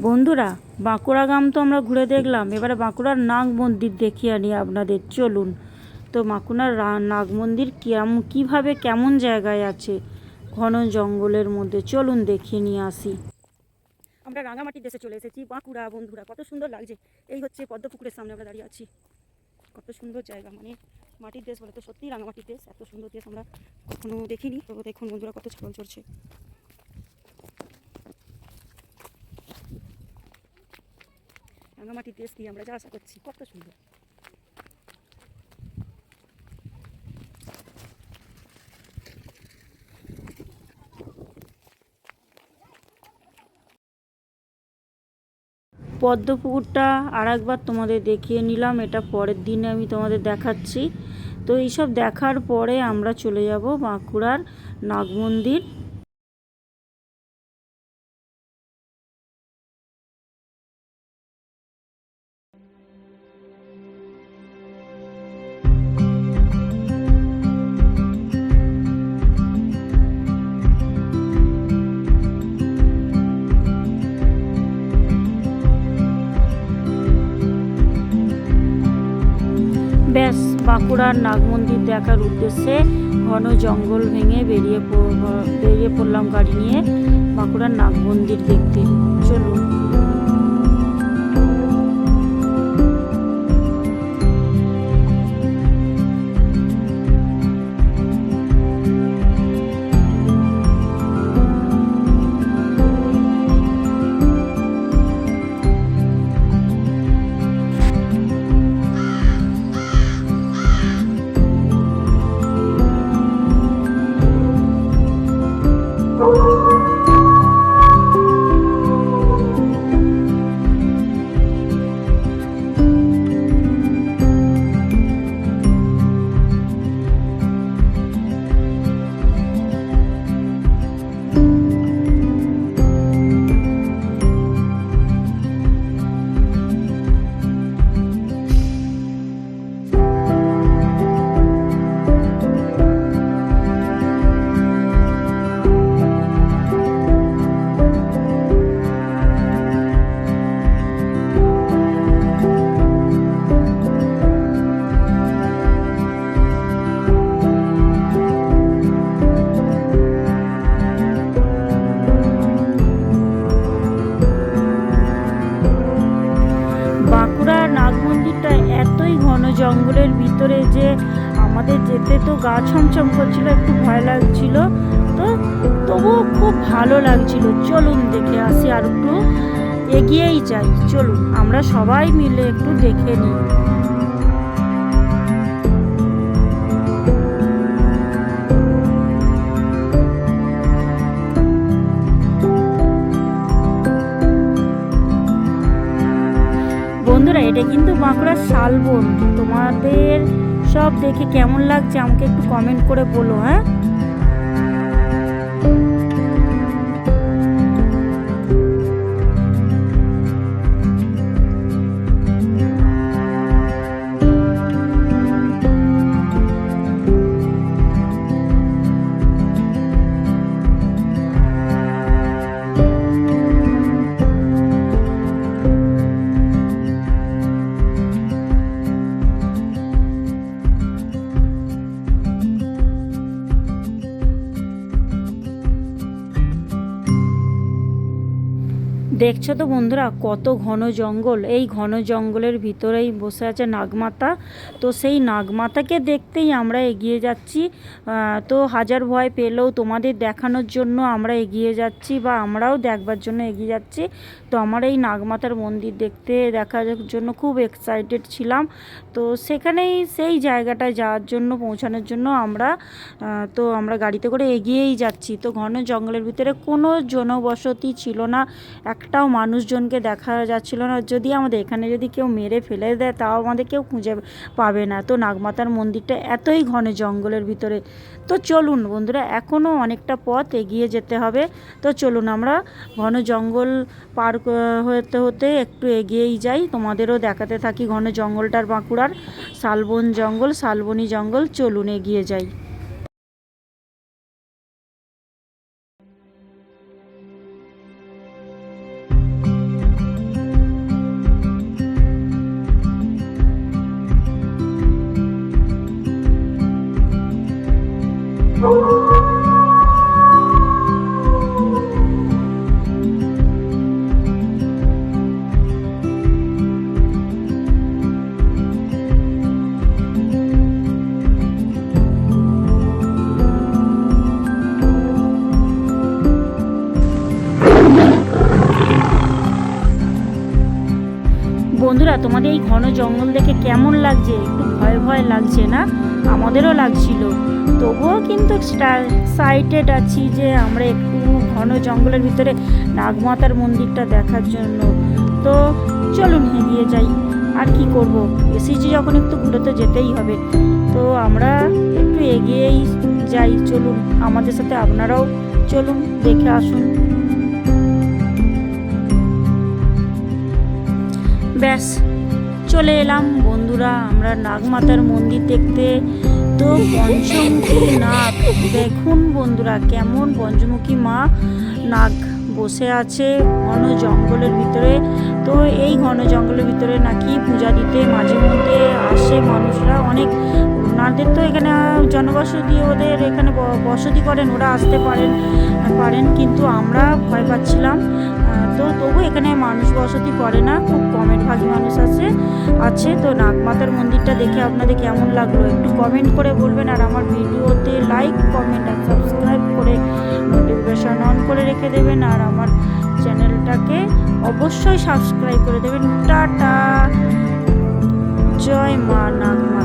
বন্ধুরা, বাঁকুড়া গ্রাম তো আমরা ঘুরে দেখলাম। এবারে বাঁকুড়ার নাগ মন্দির দেখিয়ে আনি আপনাদের, চলুন। তো বাঁকুড়ার নাগ মন্দির কেমন কীভাবে কেমন জায়গায় আছে? ঘন জঙ্গলের মধ্যে, চলুন দেখিয়ে নিয়ে আসি। আমরা রাঙামাটির দেশে চলে এসেছি। বাঁকুড়া, বন্ধুরা, কত সুন্দর লাগছে। এই হচ্ছে পদ্ম পুকুরের সামনে আমরা দাঁড়িয়ে আছি। কত সুন্দর জায়গা মানে মাটির দেশ বলে তো সত্যিই রাঙামাটির দেশ। এত সুন্দর দেশ আমরা কখনো দেখিনি। তো দেখুন বন্ধুরা, কত ছাগল চড়ছে দেশ দিয়ে আমরা যা আশা করছি, কত সুন্দর। পদ্ম পুকুরটা আর একবার তোমাদের দেখিয়ে নিলাম, এটা পরের দিনে আমি তোমাদের দেখাচ্ছি। তো এইসব দেখার পরে আমরা চলে যাব বাঁকুড়ার নাগ ব্যাস বাঁকুড়ার নাগমন্দির দেখার উদ্দেশ্যে ঘন জঙ্গল ভেঙে বেরিয়ে বেরিয়ে পড়লাম গাড়ি নিয়ে বাঁকুড়ার নাগমন্দির দেখতে। চলুন। বাঁকুড়ার ঘন জঙ্গলের ভিতরে যে আমাদের যেতে তো গা ছমছম করছিল, একটু ভয় লাগছিল। তো তবুও খুব ভালো লাগছিল। চলুন দেখে আসি আর একটু এগিয়েই যাই। চলুন, আমরা সবাই মিলে একটু দেখে নিই। এটা কিন্তু বাঁকুড়ার শালবন, তোমাদের সব দেখে কেমন লাগছে? আমাকে একটু কমেন্ট করে বলো হ্যাঁ? দেখছ তো বন্ধুরা কত ঘন জঙ্গল? এই ঘন জঙ্গলের ভিতরেই বসে আছে নাগমাতা। তো সেই নাগমাতাকে দেখতেই আমরা এগিয়ে যাচ্ছি। তো হাজার ভয় পেলেও তোমাদের দেখানোর জন্য আমরা এগিয়ে যাচ্ছি বা আমরাও দেখবার জন্য এগিয়ে যাচ্ছি। তো আমার এই নাগমাতার মন্দির দেখতে দেখার জন্য খুব এক্সাইটেড ছিলাম। তো সেখানেই সেই জায়গাটায় যাওয়ার জন্য, পৌঁছানোর জন্য আমরা তো আমরা গাড়িতে করে এগিয়েই যাচ্ছি। তো ঘন জঙ্গলের ভিতরে কোনো জনবসতি ছিল না। একটাও মানুষজনকে দেখা যাচ্ছিল না। যদি আমাদের এখানে যদি কেউ মেরে ফেলে দেয়, তাও আমাদের কেউ খুঁজে পাবে না। তো নাগমাতার মন্দিরটা এতই ঘন জঙ্গলের ভিতরে। তো চলুন বন্ধুরা এখনও অনেকটা পথ এগিয়ে যেতে হবে। তো চলুন আমরা ঘন জঙ্গল পার হতে হতে একটু এগিয়েই যাই। তোমাদেরও দেখাতে থাকি ঘন জঙ্গলটার বাঁকুড়ার শালবন জঙ্গল, শালবনী জঙ্গল। চলুন এগিয়ে যাই। Oh. বন্ধুরা, তোমাদের এই ঘন জঙ্গল দেখে কেমন লাগছে? একটু ভয় ভয় লাগছে না? আমাদেরও লাগছিল। তবুও কিন্তু সাইটেড আছি যে আমরা একটু ঘন জঙ্গলের ভিতরে নাগমাতার মন্দিরটা দেখার জন্য। তো চলুন এগিয়ে যাই। আর কি করব? এসেছি যখন একটু ঘুরে তো যেতেই হবে। তো আমরা একটু এগিয়েই যাই, চলুন। আমাদের সাথে আপনারাও চলুন, দেখে আসুন। ব্যাস, চলে এলাম। বন্ধুরা, আমরা নাগমাতার মন্দির দেখতে। তো পঞ্চমুখী নাগ দেখুন বন্ধুরা, কেমন পঞ্চমুখী মা নাগ বসে আছে ঘন জঙ্গলের ভিতরে। তো এই ঘন জঙ্গলের ভিতরে নাকি পূজা দিতে মাঝে মধ্যে আসে মানুষরা অনেক। ওনাদের তো এখানে জনবসতি ওদের এখানে বসতি করেন, ওরা আসতে পারেন পারেন, কিন্তু আমরা ভয় পাচ্ছিলাম। তো তবু এখানে মানুষ বসতি করে না, খুব কমের ভাগী মানুষ আছে আছে। তো নাগমাতার মন্দিরটা দেখে আপনাদের কেমন লাগল একটু কমেন্ট করে বলবেন, আর আমার ভিডিওতে লাইক কমেন্ট আর সাবস্ক্রাইব করে নোটিফিকেশন অন করে রেখে দেবেন, আর আমার চ্যানেলটাকে অবশ্যই সাবস্ক্রাইব করে দেবেন। টাটা! জয় মা নাগমা